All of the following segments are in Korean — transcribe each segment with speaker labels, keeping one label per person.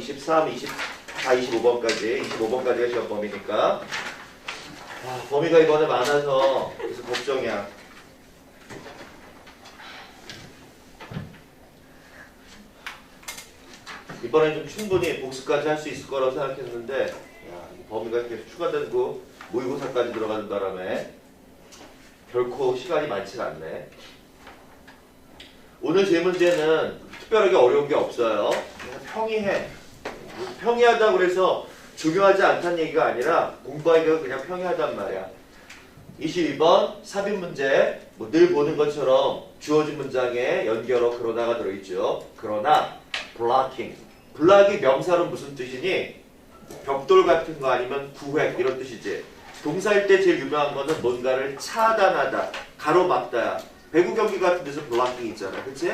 Speaker 1: 23, 24, 25번까지. 25번까지가 시험 범위니까. 아, 범위가 이번에 많아서 그래서 걱정이야. 이번엔 좀 충분히 복습까지 할 수 있을 거라고 생각했는데 야, 이 범위가 계속 추가되고 모의고사까지 들어가는 바람에 결코 시간이 많지 않네. 오늘 제 문제는 특별하게 어려운 게 없어요. 평이해. 평이하다고 그래서 중요하지 않다는 얘기가 아니라 공부하기가 그냥 평이하단 말이야. 22번 삽입 문제 뭐 늘 보는 것처럼 주어진 문장에 연결어 그러나가 들어있죠. 그러나 블락킹 블락이 명사로 무슨 뜻이니? 벽돌 같은 거 아니면 구획 이런 뜻이지. 동사일 때 제일 유명한 거는 뭔가를 차단하다, 가로막다야. 배구 경기 같은 데서 블락킹 있잖아, 그치?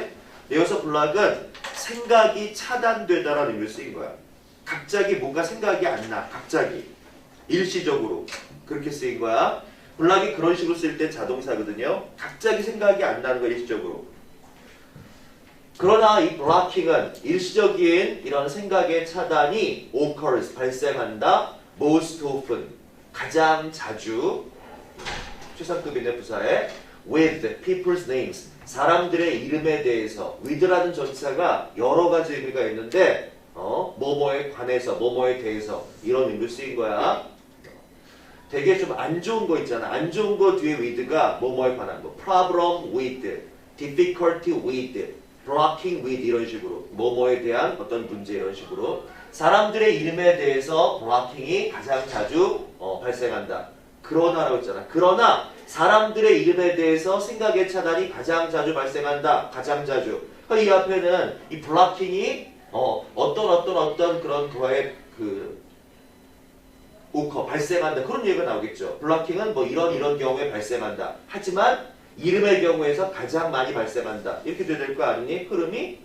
Speaker 1: 여기서 블락은 생각이 차단되다라는 의미로 쓰인 거야. 갑자기 뭔가 생각이 안 나, 갑자기 일시적으로 그렇게 쓰인 거야. 블락이 그런 식으로 쓸 때 자동사거든요. 갑자기 생각이 안 나는 거 일시적으로. 그러나 이 블락킹은 일시적인 이런 생각의 차단이 occurs 발생한다. most often 가장 자주 최상급인의 부사에 with people's names 사람들의 이름에 대해서 with라는 전치사가 여러 가지 의미가 있는데 어 뭐뭐에 관해서 뭐뭐에 대해서 이런 의미로 쓰인 거야. 되게 좀 안 좋은 거 있잖아. 안 좋은 거 뒤에 with가 뭐뭐에 관한 거. problem with, difficulty with, blocking with 이런 식으로 뭐뭐에 대한 어떤 문제 이런 식으로 사람들의 이름에 대해서 블락킹이 가장 자주 어, 발생한다. 그러나라고 했잖아. 그러나 사람들의 이름에 대해서 생각의 차단이 가장 자주 발생한다. 가장 자주. 그러니까 이 앞에는 이 블락킹이 어, 어떤 어떤 어떤 그런 거에 그 오커 발생한다. 그런 얘기가 나오겠죠. 블락킹은 뭐 이런 이런 경우에 발생한다. 하지만 이름의 경우에서 가장 많이 발생한다. 이렇게 돼야 될 거 아니니? 흐름이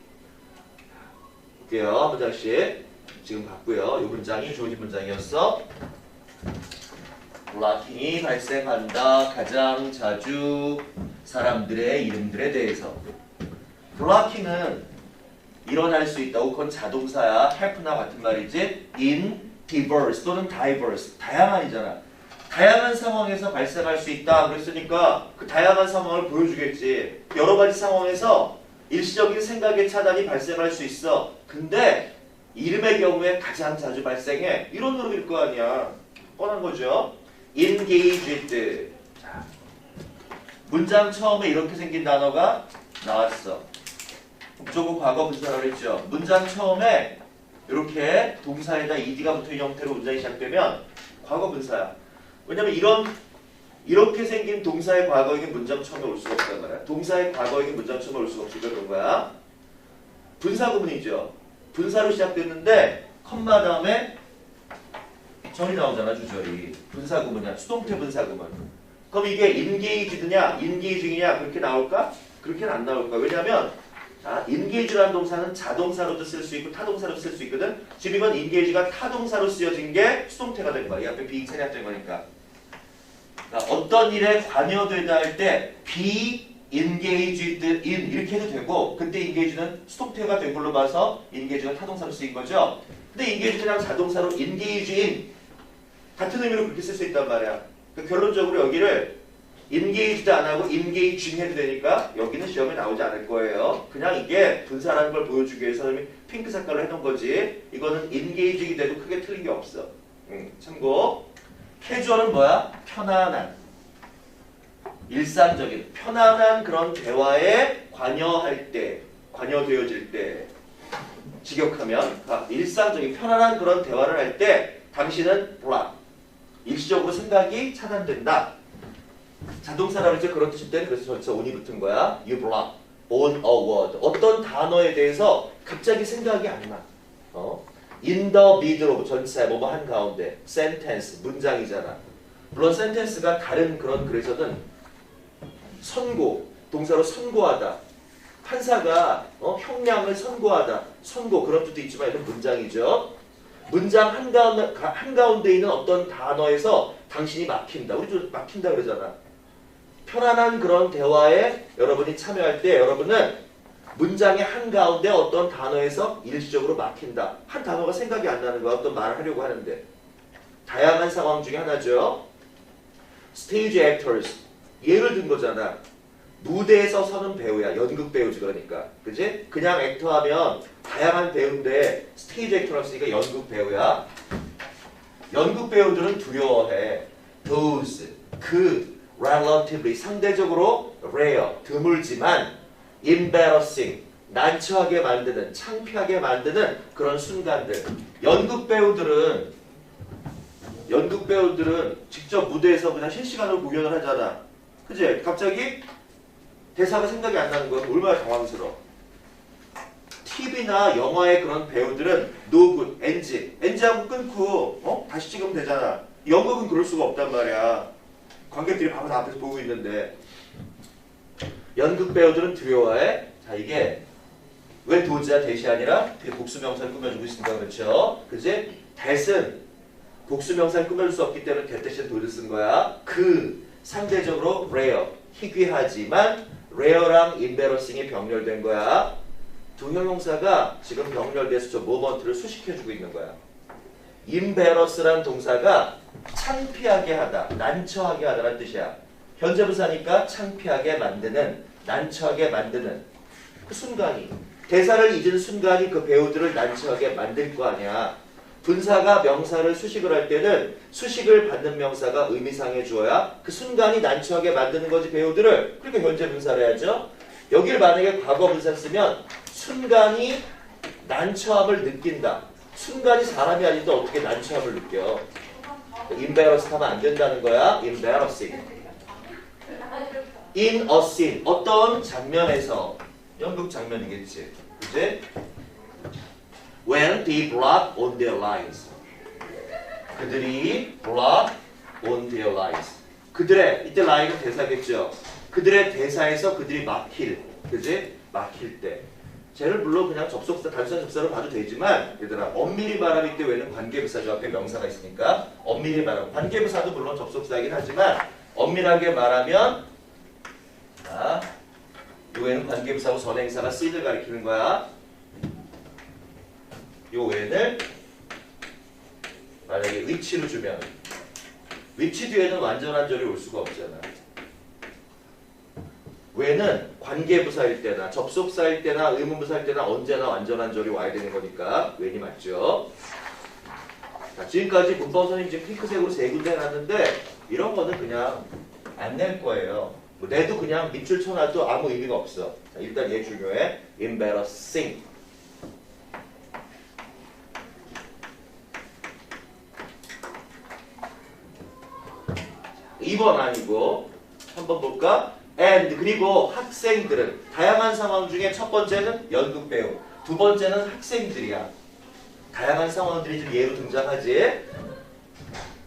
Speaker 1: 볼게요. 한 문장씩 지금 봤고요. 이 문장이 주어진 문장이었어. 블락킹이 발생한다. 가장 자주 사람들의 이름들에 대해서. 블락킹은 일어날 수 있다고 그건 자동사야. help나 같은 말이지. in diverse 또는 diverse 다양한이잖아. 다양한 상황에서 발생할 수 있다. 그랬으니까 그 다양한 상황을 보여주겠지. 여러 가지 상황에서 일시적인 생각의 차단이 발생할 수 있어. 근데 이름의 경우에 가장 자주 발생해. 이런 흐름일 거 아니야. 뻔한 거죠. engaged. 자, 문장 처음에 이렇게 생긴 단어가 나왔어. 목적어 과거 분사라고 했죠. 문장 처음에 이렇게 동사에다 ed가 붙은 형태로 문장이 시작되면 과거 분사야. 왜냐면 이런 이렇게 생긴 동사의 과거에게 문장 처음에 올 수가 없단 말이야. 동사의 과거에게 문장 처음에 올 수가 없으니까 그런 거야. 분사 구문이죠. 분사로 시작됐는데 컴마 다음에 절이 나오잖아 주절이. 분사 구문이야. 수동태 분사 구문. 그럼 이게 인게이지드냐 인게이징이냐 그렇게 나올까? 그렇게는 안 나올 거야. 왜냐면 자, 인게이지라는 동사는 자동사로도 쓸 수 있고 타동사로도 쓸 수 있거든. 지금 이건 인게이지가 타동사로 쓰여진 게 수동태가 된 거야. 이 앞에 비잉 생략된 거니까. 그러니까 어떤 일에 관여되다 할때 be engaged in 이렇게 해도 되고 그때 engage는 수동태가 된 걸로 봐서 engage가 타동사로 쓰인 거죠. 근데 engage 그냥 자동사로 engage in 같은 의미로 그렇게 쓸 수 있단 말이야. 그러니까 결론적으로 여기를 engaged 안 하고 engaging 해도 되니까 여기는 시험에 나오지 않을 거예요. 그냥 이게 분사라는 걸 보여주기 위해서 선생님이 핑크 색깔로 해놓은 거지. 이거는 engaging이 돼도 크게 틀린 게 없어. 음, 참고. 캐주얼은 뭐야? 편안한. 일상적인 편안한 그런 대화에 관여할 때, 관여되어질 때, 직역하면 아, 일상적인 편안한 그런 대화를 할 때 당신은 블락 일시적으로 생각이 차단된다. 자동사라고 했죠. 그런 뜻일 땐 그래서 전체 on이 붙은 거야. You block on a word. 어떤 단어에 대해서 갑자기 생각이 안 나. 어? In the middle of 전체 뭐뭐 한 가운데 sentence 문장이잖아. 물론 sentence가 다른 그런 글에서는 선고 동사로 선고하다. 판사가 어, 형량을 선고하다. 선고 그런 뜻도 있지만 이건 문장이죠. 문장 한가운데, 한가운데 있는 어떤 단어에서 당신이 막힌다. 우리 도 막힌다 그러잖아. 편안한 그런 대화에 여러분이 참여할 때 여러분은 문장의 한가운데 어떤 단어에서 일시적으로 막힌다. 한 단어가 생각이 안 나는 거야. 어떤 말을 하려고 하는데. 다양한 상황 중에 하나죠. 스테이지 액터스. 예를 든 거잖아. 무대에서 서는 배우야. 연극 배우지 그러니까. 그지? 그냥 액터 하면 다양한 배우인데 스테이지 액터였으니까 연극 배우야. 연극 배우들은 두려워해. those 그 relatively 상대적으로 rare 드물지만 embarrassing 난처하게 만드는 창피하게 만드는 그런 순간들. 연극 배우들은 연극 배우들은 직접 무대에서 그냥 실시간으로 공연을 하잖아. 그지? 갑자기 대사가 생각이 안 나는 거야. 얼마나 당황스러워. TV나 영화의 그런 배우들은 good, NG. NG하고 끊고 어? 다시 찍으면 되잖아. 연극은 그럴 수가 없단 말이야. 관객들이 바로 다 앞에서 보고 있는데 연극 배우들은 두려워해. 자 이게 왜 도지야 대시 아니라 복수명사를 꾸며주고 있으니까 그렇죠. 그지? 대은 복수명사를 꾸며줄 수 없기 때문에 대 대신 도를 쓴 거야. 그 상대적으로 rare, 희귀하지만 rare랑 embarrassing이 병렬된 거야. 두 형용사가 지금 병렬돼서 저 모먼트를 수식해주고 있는 거야. Embarrass란 동사가 창피하게 하다, 난처하게 하다라는 뜻이야. 현재 부사니까 창피하게 만드는, 난처하게 만드는 그 순간이 대사를 잊은 순간이 그 배우들을 난처하게 만들 거 아니야. 분사가 명사를 수식을 할 때는 수식을 받는 명사가 의미상해 주어야 그 순간이 난처하게 만드는 거지 배우들을 그러니까 현재 분사를 해야죠. 여기를 만약에 과거 분사 쓰면 순간이 난처함을 느낀다. 순간이 사람이 아닌데 어떻게 난처함을 느껴? embarrass 하면 안 된다는 거야. embarrassing. in a scene. 어떤 장면에서 연극 장면이겠지. 그지? When they brought on their lies. 그들이 brought on their lies. 그들의 이때 lies는 대사겠죠. 그들의 대사에서 그들이 막힐, 그지? 막힐 때. 쟤를 물론 그냥 접속사, 단순한 접사로 봐도 되지만 얘들아 엄밀히 말하기 때 왜는 관계부사죠 앞에 명사가 있으니까 엄밀히 말하면 관계부사도 물론 접속사이긴 하지만 엄밀하게 말하면 자, 요 외에는 관계부사고 선행사가 쓰이를 가리키는 거야. 요 외에는 만약에 위치로 주면 위치 뒤에는 완전한 절이 올 수가 없잖아 외는 관계부사일 때나 접속사일 때나 의문부사일 때나 언제나 완전한 절이 와야 되는 거니까 외니 맞죠? 자, 지금까지 문법 선생님 지금 핑크색으로 세 군데 해놨는데 이런 거는 그냥 안 낼 거예요. 뭐 내도 그냥 밑줄 쳐놔도 아무 의미가 없어. 자, 일단 얘 중요해. embarrassing. 자, 2번 아니고 한번 볼까? And 그리고 학생들은 다양한 상황 중에 첫 번째는 연극 배우, 두 번째는 학생들이야. 다양한 상황들이 좀 예로 등장하지.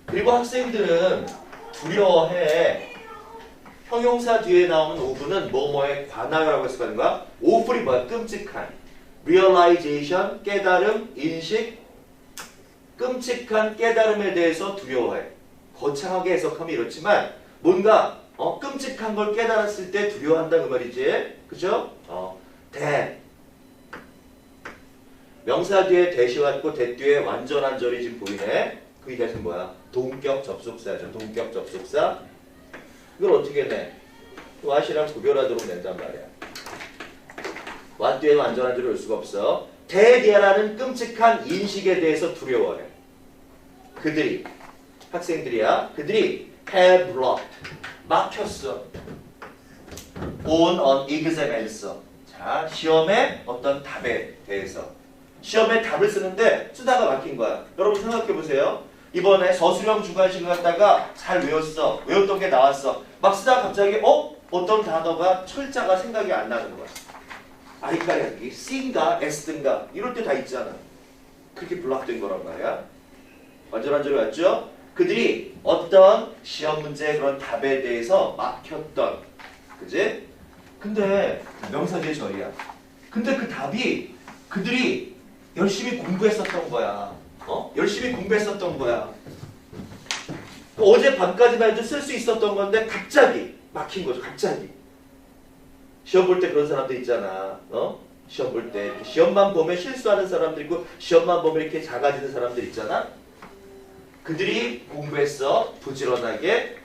Speaker 1: 그리고 학생들은 두려워해. 형용사 뒤에 나오는 오브는 뭐뭐에 관하여라고 해서 가는 거야. 오브이 뭐야? 끔찍한. realization, 깨달음, 인식, 끔찍한 깨달음에 대해서 두려워해. 거창하게 해석하면 이렇지만 뭔가 어, 끔찍한 걸 깨달았을 때 두려워한다 그 말이지. 그죠? 어, 대. 명사 뒤에 대시 왔고 대 뒤에 완전한 절이 지금 보이네. 그게 대신 뭐야? 동격 접속사죠. 동격 접속사. 이걸 어떻게 내? 왓이랑 구별하도록 낸단 말이야. 왓 뒤에 완전한 절이 올 수가 없어. 대디아라는 끔찍한 인식에 대해서 두려워해. 그들이 학생들이야. 그들이 have blocked 막혔어. on an exam answer. 자, 시험의 어떤 답에 대해서. 시험에 답을 쓰는데 쓰다가 막힌 거야. 여러분 생각해 보세요. 이번에 서술형 주관식을 갖다가 잘 외웠어. 외웠던 게 나왔어. 막 쓰다가 갑자기 어? 어떤 단어가 철자가 생각이 안 나는 거야. 아이까리야. 이게 C인가 S든가 이럴 때 다 있잖아. 그렇게 블락된 거란 말이야. 완전한 줄 알았죠? 그들이 어떤 시험 문제의 그런 답에 대해서 막혔던 그지? 근데 명사 뒤에 절이야. 근데 그 답이 그들이 열심히 공부했었던 거야. 어? 열심히 공부했었던 거야. 어제 밤까지만 해도 쓸 수 있었던 건데 갑자기 막힌 거죠. 갑자기. 시험 볼 때 그런 사람들 있잖아. 어? 시험 볼 때 시험만 보면 실수하는 사람들 있고 시험만 보면 이렇게 작아지는 사람들 있잖아. 그들이 공부했어 부지런하게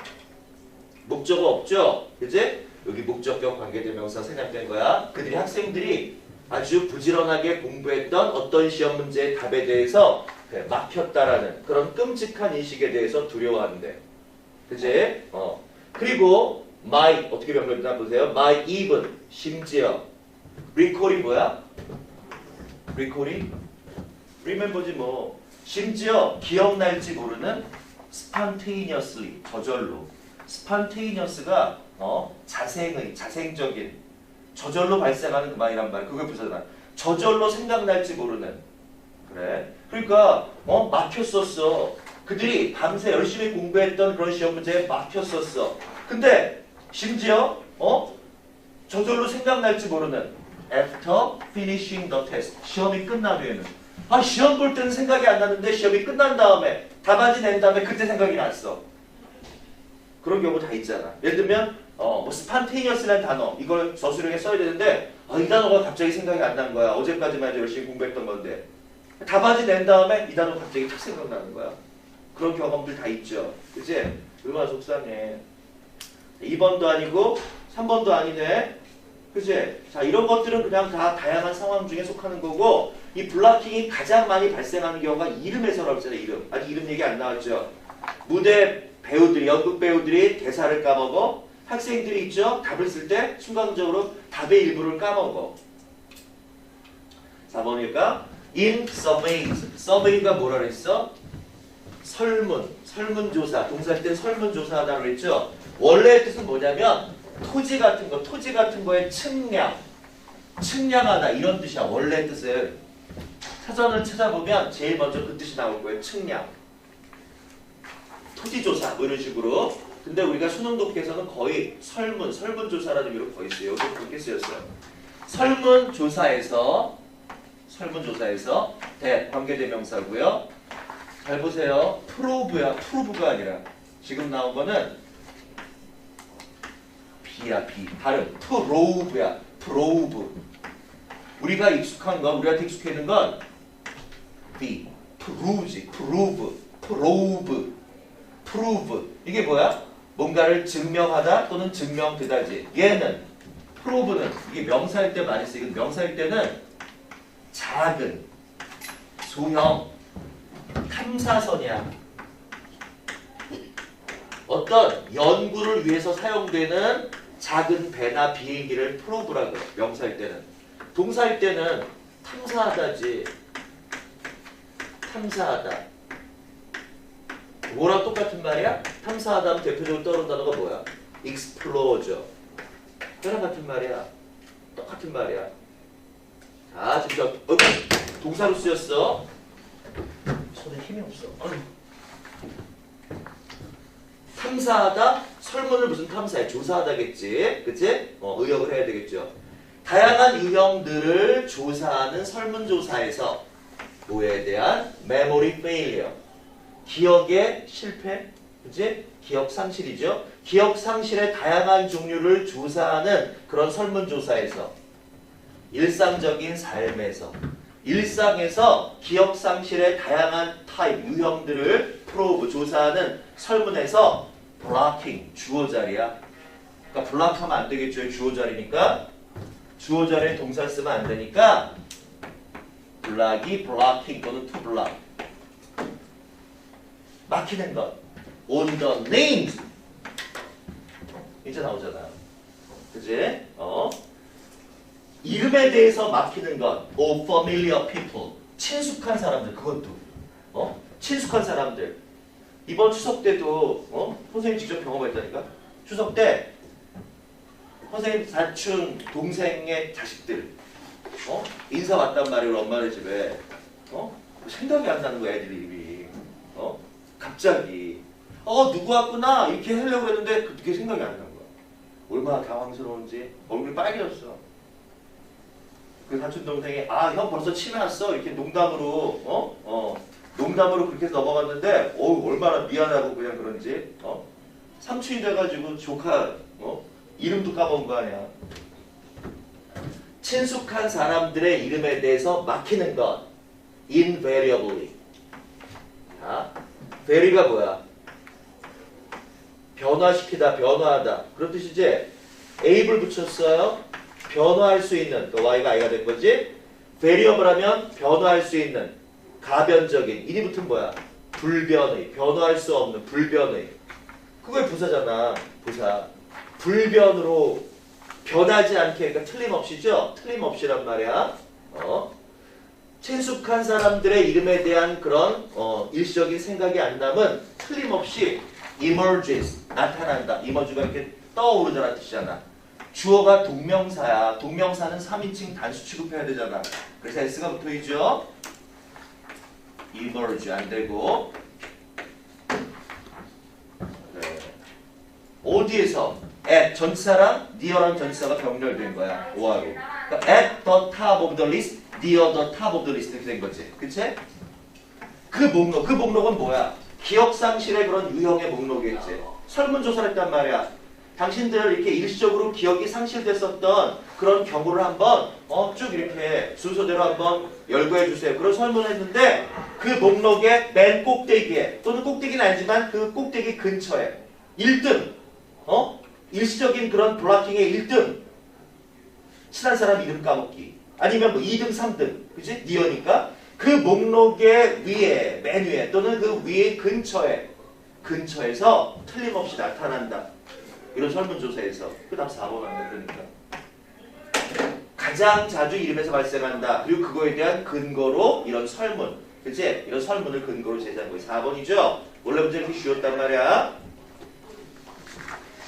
Speaker 1: 목적어 없죠, 그지? 여기 목적격 관계대명사 생략된 거야. 그들이 학생들이 아주 부지런하게 공부했던 어떤 시험 문제의 답에 대해서 막혔다라는 그런 끔찍한 인식에 대해서 두려워한대. 그지? 어. 그리고 my 어떻게 변경되나 보세요. my even 심지어 recall이 뭐야? recall이 remember지 뭐 심지어 기억날지 모르는 spontaneously 저절로. spontaneous가 어 자생의 자생적인 저절로 발생하는 그 말이란 말 그걸 부르잖아 저절로 생각날지 모르는. 그래. 그러니까 어 막혔었어. 그들이 밤새 열심히 공부했던 그런 시험 문제에 막혔었어. 근데 심지어 어 저절로 생각날지 모르는 after finishing the test 시험이 끝난 후에는 아 시험 볼 때는 생각이 안 나는데 시험이 끝난 다음에 답안지 낸 다음에 그때 생각이 났어. 그런 경우 다 있잖아. 예를 들면 어, 뭐 spontaneous라는 단어 이걸 서술형에 써야 되는데 아, 이 단어가 갑자기 생각이 안난 거야. 어제까지만 해도 열심히 공부했던 건데. 답안지 낸 다음에 이 단어가 갑자기 탁 생각나는 거야. 그런 경험들 다 있죠. 그치? 얼마나 속상해. 2번도 아니고 3번도 아니네. 그치? 자 이런 것들은 그냥 다 다양한 상황 중에 속하는 거고 이 블락킹이 가장 많이 발생하는 경우가 이름에서라고 했잖아요 이름. 아직 이름 얘기 안 나왔죠? 무대 배우들이 연극 배우들이 대사를 까먹어? 학생들이 있죠? 답을 쓸 때 순간적으로 답의 일부를 까먹어. 4번일까? in surveys survey가 뭐라 그랬어? 설문, 설문조사. 동사할 땐 설문조사하다고 그랬죠? 원래의 뜻은 뭐냐면 토지 같은 거, 토지 같은 거에 측량, 측량하다. 이런 뜻이야. 원래 뜻은 사전을 찾아보면 제일 먼저 그 뜻이 나올 거예요. 측량, 토지조사 뭐 이런 식으로. 근데 우리가 수능 독해에서는 거의 설문, 설문조사라는 의미로 거의 쓰여요. 여기 그렇게 쓰였어요. 설문조사에서 설문조사에서 대 관계대명사고요. 잘 보세요. 프로브야, 프로브가 아니라 지금 나온 거는 B야 B 발음 프로브야 프로브 우리가 익숙한 건 우리한테 익숙해 있는 건 B 프루지 프로브 프로브 프루브 이게 뭐야? 뭔가를 증명하다 또는 증명되다지 얘는 프로브는 이게 명사일 때 많이 쓰이는 명사일 때는 작은 소형 탐사선이야 어떤 연구를 위해서 사용되는 작은 배나 비행기를 프로브라고. 명사일 때는. 동사일 때는 탐사하다지. 탐사하다. 뭐랑 똑같은 말이야? 탐사하다 하면 대표적으로 떠오르는 단어가 뭐야? explore죠. 그랑 같은 말이야. 똑같은 말이야. 자, 저, 어, 동사로 쓰였어. 손에 힘이 없어. 탐사하다 설문을 무슨 탐사해 조사하다겠지 그치 어, 의역을 해야 되겠죠 다양한 유형들을 조사하는 설문조사에서 뭐에 대한 memory failure 기억의 실패 그치 기억 상실이죠 기억 상실의 다양한 종류를 조사하는 그런 설문조사에서 일상적인 삶에서 일상에서 기억 상실의 다양한 타입 유형들을 프로브 조사하는 설문에서 블락킹 주어 자리야. 그러니까 블락하면 안 되겠죠. 주어 자리니까 주어 자리에 동사 쓰면 안 되니까 블락이 블락킹 또는 투 블락 막히는 것 on the names 이제 나오잖아. 그지? 어? 이름에 대해서 막히는 것 or familiar people 친숙한 사람들 그것도 어? 친숙한 사람들 이번 추석 때도 어? 선생님 직접 경험했다니까 추석 때 선생님 사촌 동생의 자식들 어? 인사 왔단 말이에요 엄마네 집에. 어? 생각이 안 나는 거야 애들 이름이. 어? 갑자기. 어 누구 왔구나 이렇게 하려고 했는데 그게 생각이 안난 거야. 얼마나 당황스러운지 얼굴이 빨개졌어. 그 사촌 동생이 아 형 벌써 치매 왔어. 이렇게 농담으로 어? 어. 농담으로 그렇게 넘어갔는데 어 얼마나 미안하고 그냥 그런지 어? 삼촌이 돼가지고 조카 어? 이름도 까먹은 거 아니야 친숙한 사람들의 이름에 대해서 막히는 것. invariably. 자, very가 뭐야? 변화시키다, 변화하다. 그런 뜻이지? able 붙였어요? 변화할 수 있는. 그 y가 i가 된 거지? variable 하면 변화할 수 있는. 가변적인. 일이 붙은 뭐야? 불변의. 변화할 수 없는 불변의. 그게 부사잖아. 부사. 불변으로 변하지 않게 그러니까 틀림없이죠? 틀림없이란 말이야. 어? 친숙한 사람들의 이름에 대한 그런 어, 일시적인 생각이 안 남은 틀림없이 emerges 나타난다. emerge가 이렇게 떠오르다는 뜻이잖아. 주어가 동명사야. 동명사는 3인칭 단수 취급해야 되잖아. 그래서 s가 붙어있죠? emerge 안 되고. 네. 어디에서 at 전치사랑 near랑 전치사가 병렬된 거야 오하로 그러니까 at the top of the list near the top of the list 이렇게 된 거지 그치? 그 목록 그 목록은 뭐야 기억상실의 그런 유형의 목록이겠지 설문조사를 했단 말이야 당신들 이렇게 일시적으로 기억이 상실됐었던 그런 경우를 한번 어, 쭉 이렇게 순서대로 한번 열거해 주세요. 그런 설문을 했는데 그 목록의 맨 꼭대기에 또는 꼭대기는 아니지만 그 꼭대기 근처에 1등 어? 일시적인 그런 블락킹의 1등. 친한 사람 이름 까먹기. 아니면 뭐 2등 3등. 그지? 니어니까 그 목록의 위에 맨 위에 또는 그 위에 근처에 근처에서 틀림없이 나타난다. 이런 설문조사에서. 그 다음 4번 안 된다니까. 가장 자주 이름에서 발생한다. 그리고 그거에 대한 근거로 이런 설문. 그치? 이런 설문을 근거로 제시한 거예요. 4번이죠? 원래 문제 이렇게 쉬웠단 말이야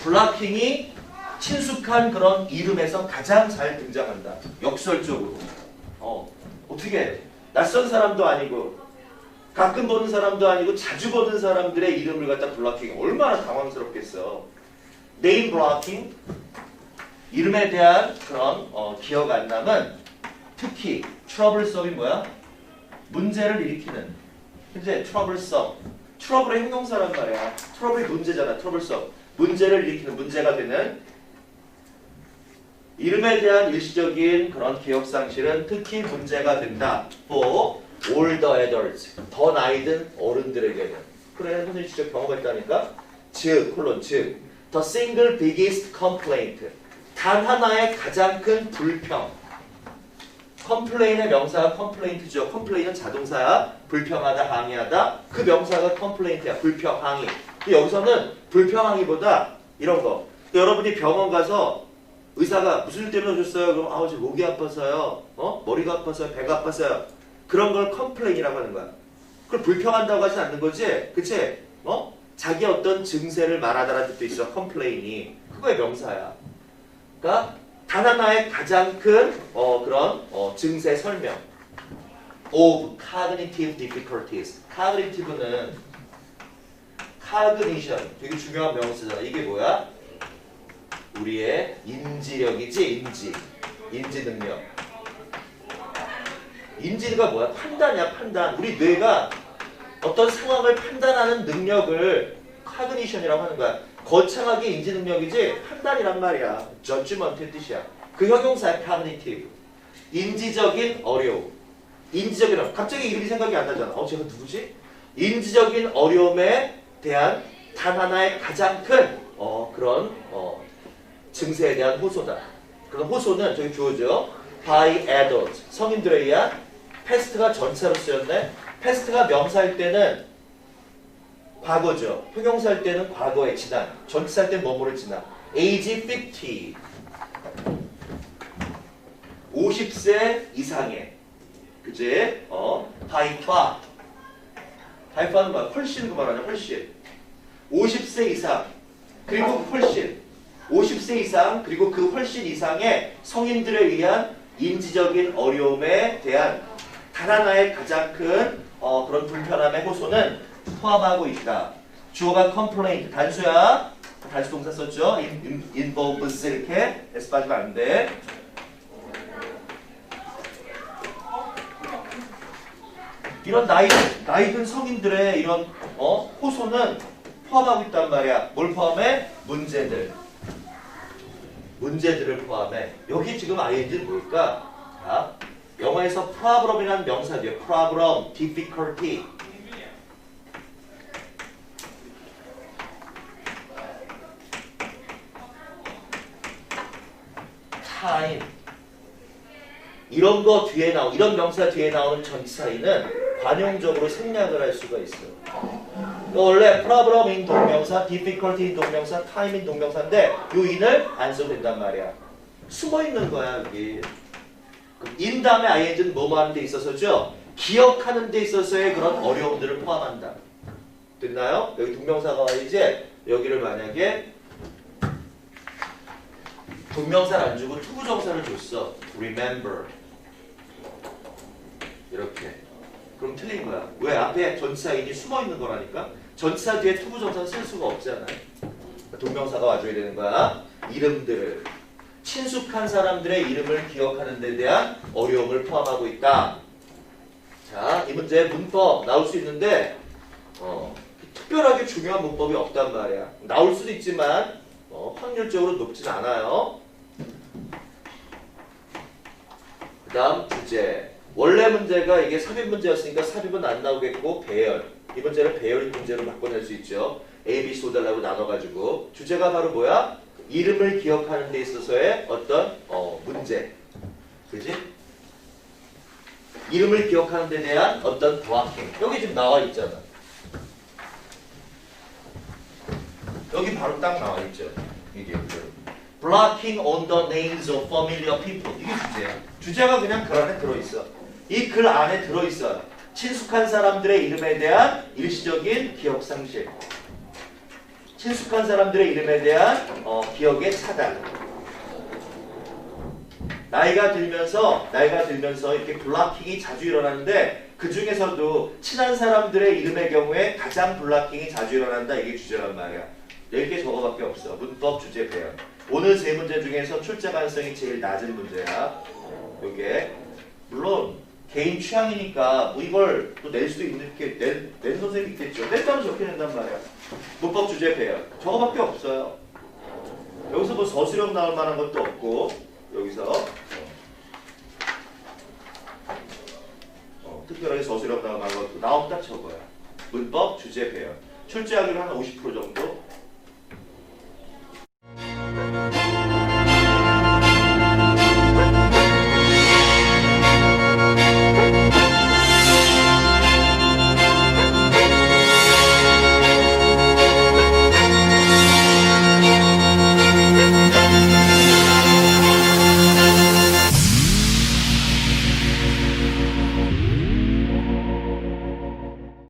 Speaker 1: 블락킹이 친숙한 그런 이름에서 가장 잘 등장한다. 역설적으로. 어 어떻게 낯선 사람도 아니고 가끔 보는 사람도 아니고 자주 보는 사람들의 이름을 갖다 블락킹이 얼마나 당황스럽겠어. 네임 블로킹? 이름에 대한 그런 어, 기억 안 남은 특히 트러블썸이 뭐야? 문제를 일으키는. 이제 트러블썸. 트러블의 형용사란 말이야. 트러블이 문제잖아 트러블썸 문제를 일으키는 문제가 되는 이름에 대한 일시적인 그런 기억 상실은 특히 문제가 된다 for older adults 더 나이 든 어른들에게는 그래 선생님 직접 경험했다니까 즉 콜론 즉 The single biggest complaint. 단 하나의 가장 큰 불평. 컴플레인의 명사가 컴플레인트죠. 컴플레인은 자동사야. 불평하다, 항의하다. 그 명사가 컴플레인트야. 불평, 항의. 근데 여기서는 불평, 항의보다 이런 거. 여러분이 병원 가서 의사가 무슨 일 때문에 오셨어요? 그럼 아우 저 목이 아파서요. 어? 머리가 아파서요. 배가 아파서요. 그런 걸 컴플레인이라고 하는 거야. 그걸 불평한다고 하진 않는 거지. 그치? 어? 자기 어떤 증세를 말하다라는 뜻도 있어. 컴플레인이 그거의 명사야. 그러니까 단 하나의 가장 큰 어, 그런 어, 증세 설명. of cognitive difficulties. cognitive는 cognition 되게 중요한 명사잖아. 이게 뭐야? 우리의 인지력이지 인지 인지 능력. 인지가 뭐야? 판단이야 판단. 우리 뇌가 어떤 상황을 판단하는 능력을 카그니션이라고 하는 거야. 거창하게 인지 능력이지 판단이란 말이야. judgment의 뜻이야. 그 형용사야 cognitive. 인지적인 어려움. 어려움. 갑자기 이름이 생각이 안 나잖아. 어, 제가 누구지? 인지적인 어려움에 대한 단 하나의 가장 큰 어, 그런 어, 증세에 대한 호소다. 그런 호소는 저기 주어져. by adults. 성인들에 의한 패스트가 전체로 쓰였네. 패스트가 명사일 때는 과거죠. 형용사일 때는 과거에 지난. 전치사일 때는 뭐뭐를 지난. age 50. 50세 이상의. 그지? 어? by far. Far는 뭐야? 훨씬 그 말하냐? 훨씬. 50세 이상. 그리고 훨씬. 50세 이상 그리고 그 훨씬 이상의 성인들에 의한 인지적인 어려움에 대한 단 하나의 가장 큰 어, 그런 불편함의 호소는 포함하고 있다. 주어가 complaint 단수야. 단수 동사 썼죠. in, in, involves 이렇게 s 빠지면 안 돼. 이런 나이 나이 든 성인들의 이런 어, 호소는 포함하고 있단 말이야. 뭘 포함해? 문제들. 문제들을 포함해. 여기 지금 ing는 뭘까? 자, 영어에서 problem이라는 명사 뒤에 problem, difficulty. time. 이런 거 뒤에 나오 이런 명사 뒤에 나오는 전치사인은 관용적으로 생략을 할 수가 있어요. 그러니까 원래 problem인 동명사, difficulty인 동명사, time인 동명사인데 요 in을 안 써도 된단 말이야. 숨어 있는 거야 여기. 그럼 in 다음에 ing는 뭐뭐 하는 데 있어서죠. 기억하는 데 있어서의 그런 어려움들을 포함한다. 됐나요? 여기 동명사가 와야지 여기를 만약에 동명사를 안 주고 투부정사를 줬어. remember 이렇게 그럼 틀린 거야. 왜? 앞에 전치사인이 숨어 있는 거라니까. 전치사 뒤에 투부정사 쓸 수가 없잖아요. 동명사가 와줘야 되는 거야. 이름들을 친숙한 사람들의 이름을 기억하는 데 대한 어려움을 포함하고 있다. 자, 이 문제 문법 나올 수 있는데 어, 특별하게 중요한 문법이 없단 말이야. 나올 수도 있지만 어, 확률적으로 높진 않아요. 그 다음 주제. 원래 문제가 이게 삽입 문제였으니까 삽입은 안 나오겠고 배열. 이 문제를 배열 문제로 바꿔낼 수 있죠. A, B, C, 달라고 나눠가지고 주제가 바로 뭐야? 이름을 기억하는 데 있어서의 어떤 어, 문제. 그지? 이름을 기억하는 데 대한 어떤 블락킹. 여기 지금 나와 있잖아. 여기 바로 딱 나와 있죠. 이게 blocking on the names of familiar people. 이게 주제야. 주제가 그냥 글 안에 들어 있어. 이 글 안에 들어 있어. 친숙한 사람들의 이름에 대한 일시적인 기억 상실. 친숙한 사람들의 이름에 대한 어, 기억의 차단. 나이가 들면서 나이가 들면서 이렇게 블락킹이 자주 일어나는데 그 중에서도 친한 사람들의 이름의 경우에 가장 블락킹이 자주 일어난다 이게 주제란 말이야. 10개 저거밖에 없어. 문법 주제 배열. 오늘 세 문제 중에서 출제 가능성이 제일 낮은 문제야. 요게 물론 개인 취향이니까 뭐 이걸 또 낼 수도 있는 게 낸, 낸 선생님이 있겠죠. 냈다면 적게 낸단 말이야. 문법 주제 배열. 저거밖에 없어요. 여기서 뭐 서술형 나올 만한 것도 없고 여기서 어, 특별하게 서술형 나올 만한 것도 나온다 저거야. 문법 주제 배열. 출제 확률 한50% 정도